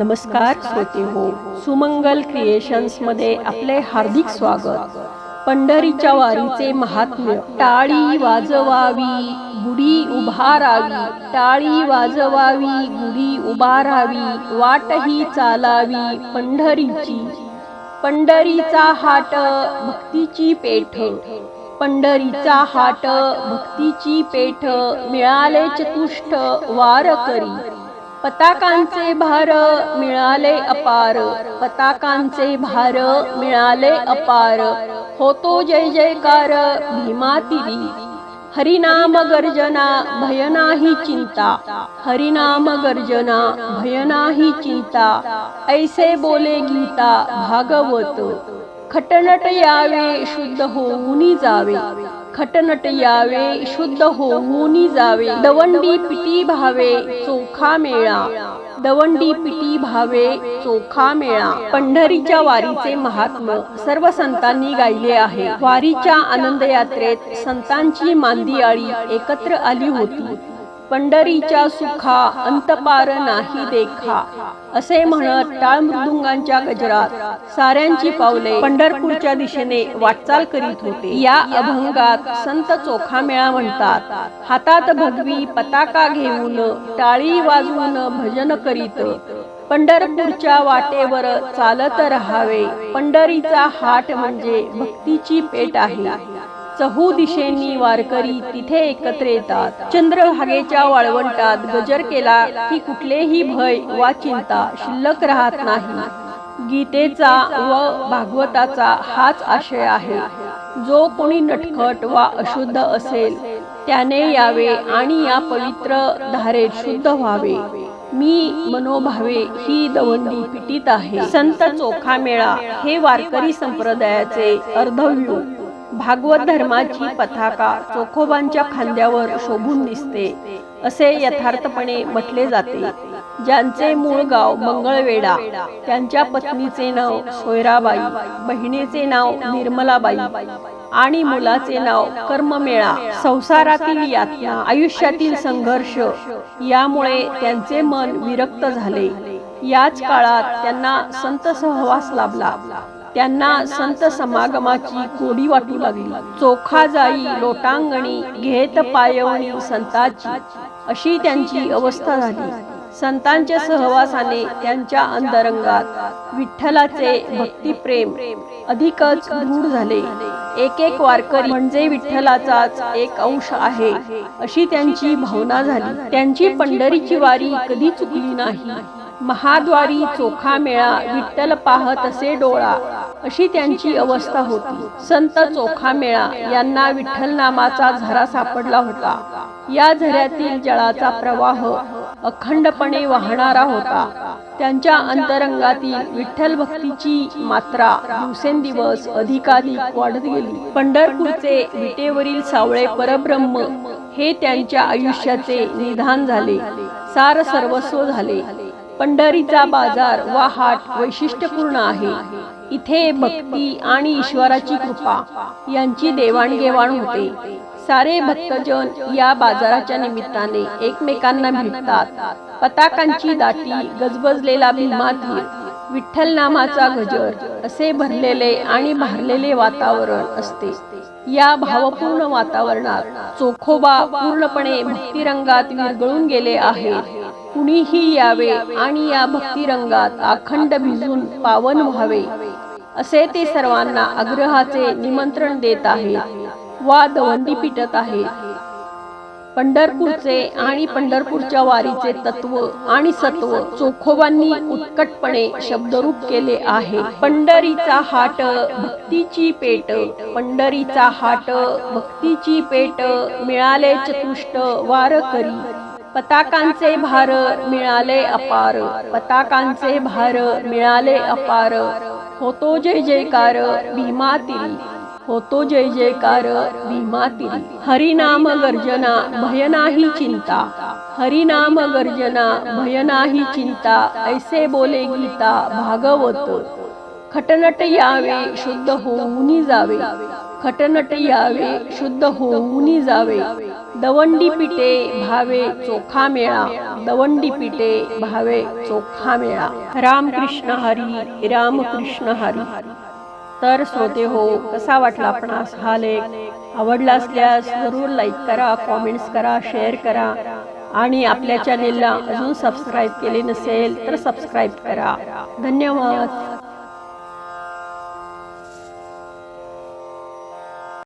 नमस्कार श्रोते हो सुमंगल क्रिएशन्समध्ये आपले हार्दिक स्वागत. पंढरीच्या वारीचे महात्म्य टाळी वाजवावी गुढी उभारावी टाळी वाजवावी गुढी उभारावी वाटही चालावी पंढरीची. पंढरीचा हाट भक्तीची पेठ. पंढरीचा हाट भक्तीची पेठ मिळाले चतुष्ट वारकरी. पताकांचे भार मिळाले अपार पताकांचे भार मिळाले अपार. होतो जय जयकार भीमातिरी. हरिनाम गर्जना भय नाही चिंता. हरिनाम गर्जना भय नाही चिंता. ऐसे बोले गीता भागवत. खटनट यावे शुद्ध होऊनी जावे. खटनट यावे शुद्ध होऊनी जावे. दवंडी पिटी भावे चोखा मेळा. दवंडी पिटी भावे चोखा मेळा. पंढरीच्या वारीचे महात्म सर्व संतांनी गायले आहे. वारीच्या आनंद यात्रेत संतांची मांदियाळी एकत्र आली होती. पंढरीच्या सुखा अंतपार नाही देखा असे म्हणत टाळ मृदुंगांच्या गजरात साऱ्यांची पावले पंढरपूरच्या दिशेने वाटचाल करीत होते. या अभंगात संत चोखा मेळा म्हणतात हातात भगवी पताका घेऊन टाळी वाजवून भजन करीत पंढरपूरच्या वाटेवर चालत राहावे. पंढरीचा हाट म्हणजे भक्तीची पेट आहे. चहू दिशेंनी वारकरी तिथे एकत्र येतात. चंद्रभागेच्या वाळवंटात गजर केला की कुठलेही भय वा चिंता शिल्लक राहत नाही. गीतेचा व भागवताचा हाच आशय आहे. जो कोणी नटखट वा अशुद्ध असेल त्याने यावे आणि या पवित्र धारेत शुद्ध व्हावे. मी मनोभावे ही दवंडी पिटीत आहे. संत चोखा मेळा हे वारकरी संप्रदायाचे अर्धव्यू भागवत धर्माची पताका चोखोबांच्या खांद्यावर शोभून दिसते. असे यथार्थपणे म्हटले जाते. ज्यांचे मूळ गाव मंगळवेढा त्यांच्या पत्नीचे नाव सोयराबाई बहिणीचे नाव निर्मलाबाई आणि मुलाचे नाव कर्ममेळा संसारातील यातना आयुष्यातील संघर्ष यामुळे त्यांचे मन विरक्त झाले. याच काळात त्यांना संत सहवास लाभला. त्यांना संत समागमाची कोडी वाटू लागली. चोखा जाई लोटांगणी घेत पायवणी संताची. अशी त्यांची अवस्था झाली. संतांच्या सहवासाने त्यांच्या अंतरंगात विठ्ठलाचे भक्तिप्रेम अधिकच दृढ झाले. एक एक वारकरी म्हणजे विठ्ठलाचाच एक अंश आहे अशी त्यांची भावना झाली. त्यांची पंढरीची वारी कधी चुकली नाही. महाद्वारी चोखा मेळा विठ्ठल पाहत असे डोळा. अशी त्यांची अवस्था होती. संत चोखा मेळा यांना विठ्ठल नामाचा झरा सापडला होता. या झऱ्यातील जळाचा प्रवाह अखंडपणे वाहणारा होता. त्यांच्या अंतरंगातील विठ्ठल भक्तीची मात्रा दिवसेंदिवस अधिकाधिक वाढत गेली. पंढरपूरचे विटेवरील सावळे परब्रह्म हे त्यांच्या आयुष्याचे निधान झाले. सार सर्वस्व झाले. पंढरीचा बाजार वा हाट वैशिष्ट्यपूर्ण आहे. इथे भक्ती आणि ईश्वराची कृपा यांची देवाणघेवाण होते. सारे भक्तजन या बाजाराच्या निमित्ताने एकमेकांना भेटतात. पताकांची दाटी गजबजलेला भीमातीर विठ्ठल नामाचा गजर असे भरलेले आणि भारलेले वातावरण असते. या भावपूर्ण वातावरणात चोखोबा पूर्णपणे भक्तिरंगात विरगळून गेले आहेत. कुणीही यावे आणि या भक्तिरंगात अखंड भिजून पावन व्हावे असे ते सर्वांना आग्रहाचे निमंत्रण देत आहेत वा दवंडी पिटत आहेत. पंढरपूरचे आणि पंढरपूरच्या वारीचे तत्व आणि सत्व चोखोबांनी उत्कटपणे शब्दरूप केले आहे. पंढरीचा हाट भक्तीची पेट पंढरीचा हाट भक्तीची पेट मिळाले चतुष्ट वारकरी. पताकांचे भार मिळाले अपार. पताकांचे भार मिळाले अपार. होतो जय जयकार भीमातील. होतो जय जयकार भीमातील. हरिनाम गर्जना भय नाही चिंता. हरिनाम गर्जना भय नाही चिंता. ऐसे बोले गीता भागवत. खटनट यावे शुद्ध होऊनी जावे. खटनट यावे शुद्ध होऊनी जावे. दवंडी पिटे भावे चोखा मेळा. दवंडी पिटे भावे चोखा मेळा. रामकृष्ण हरी रामकृष्ण हरी. तर श्रोते हो कसा वाटला आपणास हा लेख? आवडला असल्यास जरूर लाईक करा कॉमेंट्स करा शेअर करा. आणि आपल्या चॅनेलला अजून सबस्क्राईब केले नसेल तर सबस्क्राईब करा. धन्यवाद.